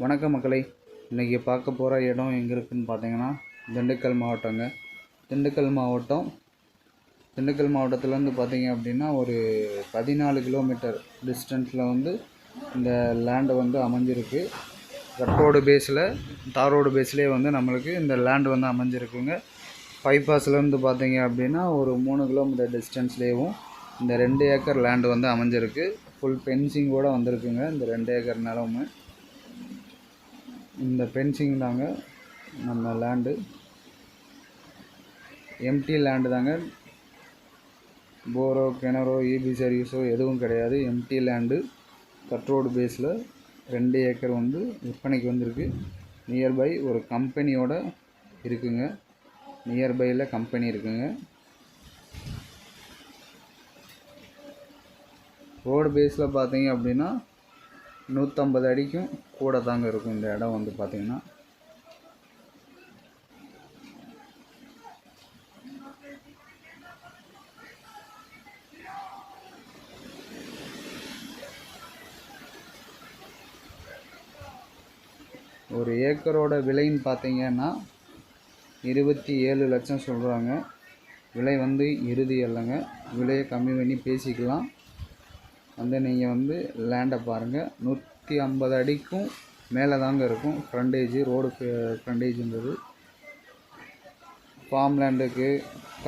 வணக்க மக்களை. இன்றைக்கி பார்க்க போகிற இடம் எங்கே இருக்குதுன்னு பார்த்தீங்கன்னா திண்டுக்கல் மாவட்டங்க. திண்டுக்கல் மாவட்டம் திண்டுக்கல் மாவட்டத்துலேருந்து பார்த்தீங்க அப்படின்னா ஒரு பதினாலு கிலோமீட்டர் டிஸ்டன்ஸில் வந்து இந்த லேண்டு வந்து அமைஞ்சிருக்கு. கட் ரோடு பேஸில் தார் ரோடு பேஸ்லேயே வந்து நம்மளுக்கு இந்த லேண்டு வந்து அமைஞ்சிருக்குங்க. பைபாஸ்லேருந்து பார்த்தீங்க அப்படின்னா ஒரு மூணு கிலோமீட்டர் டிஸ்டன்ஸ்லேயும் இந்த ரெண்டு ஏக்கர் லேண்டு வந்து அமைஞ்சிருக்கு. ஃபுல் ஃபென்சிங்கோடு வந்திருக்குங்க இந்த ரெண்டு ஏக்கர் நிலமும். இந்த பென்சிங் தாங்க நம்ம லேண்டு எம்டி லேண்டு தாங்க. போரோ கிணறோ இபி சர்வீஸோ எதுவும் கிடையாது. எம்டி லேண்டு கட் ரோடு பேஸில் ரெண்டு ஏக்கர் வந்து விற்பனைக்கு வந்திருக்கு. நியர்பை ஒரு கம்பெனியோட இருக்குங்க. நியர்பையில் கம்பெனி இருக்குங்க. ரோடு பேஸில் பார்த்தீங்க அப்படின்னா நூற்றம்பது அடிக்கும் கூட தாங்க இருக்கும் இந்த இடம் வந்து பார்த்திங்கன்னா. ஒரு ஏக்கரோட விலைன்னு பார்த்தீங்கன்னா இருபத்தி ஏழு லட்சம் சொல்கிறாங்க விலை வந்து இறுதி இல்லைங்க விலையை கம்மி பண்ணி பேசிக்கலாம். வந்து நீங்கள் வந்து லேண்டை பாருங்கள் நூற்றி ஐம்பது அடிக்கும் மேலே தாங்க இருக்கும். ஃப்ரண்டேஜு ரோடு ஃப்ரண்டேஜுன்றது ஃபார்ம் லேண்டுக்கு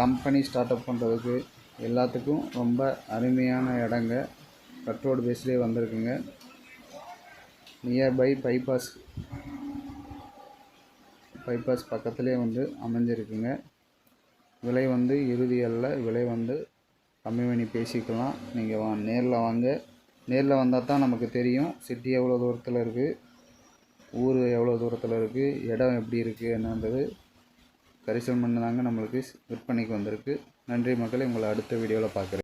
கம்பெனி ஸ்டார்ட் அப் பண்ணுறதுக்கு எல்லாத்துக்கும் ரொம்ப அருமையான இடங்க. கட் ரோடு பேஸ்லேயே வந்திருக்குங்க. நியர்பை பைபாஸ் பைபாஸ் பக்கத்துலேயே வந்து அமைஞ்சிருக்குங்க. விலை வந்து இறுதியல்ல விலை வந்து கம்மி பண்ணி பேசிக்கலாம். நீங்கள் வா நேரில் வாங்க. நேரில் வந்தால் தான் நமக்கு தெரியும் சிட்டி எவ்வளோ தூரத்தில் இருக்குது ஊர் எவ்வளோ தூரத்தில் இருக்குது இடம் எப்படி இருக்குது என்னன்றது கரிசல் மண் தாங்க நம்மளுக்கு விற்பனைக்கு வந்திருக்கு. நன்றி மக்களை உங்களை அடுத்த வீடியோவில் பார்க்குறேன்.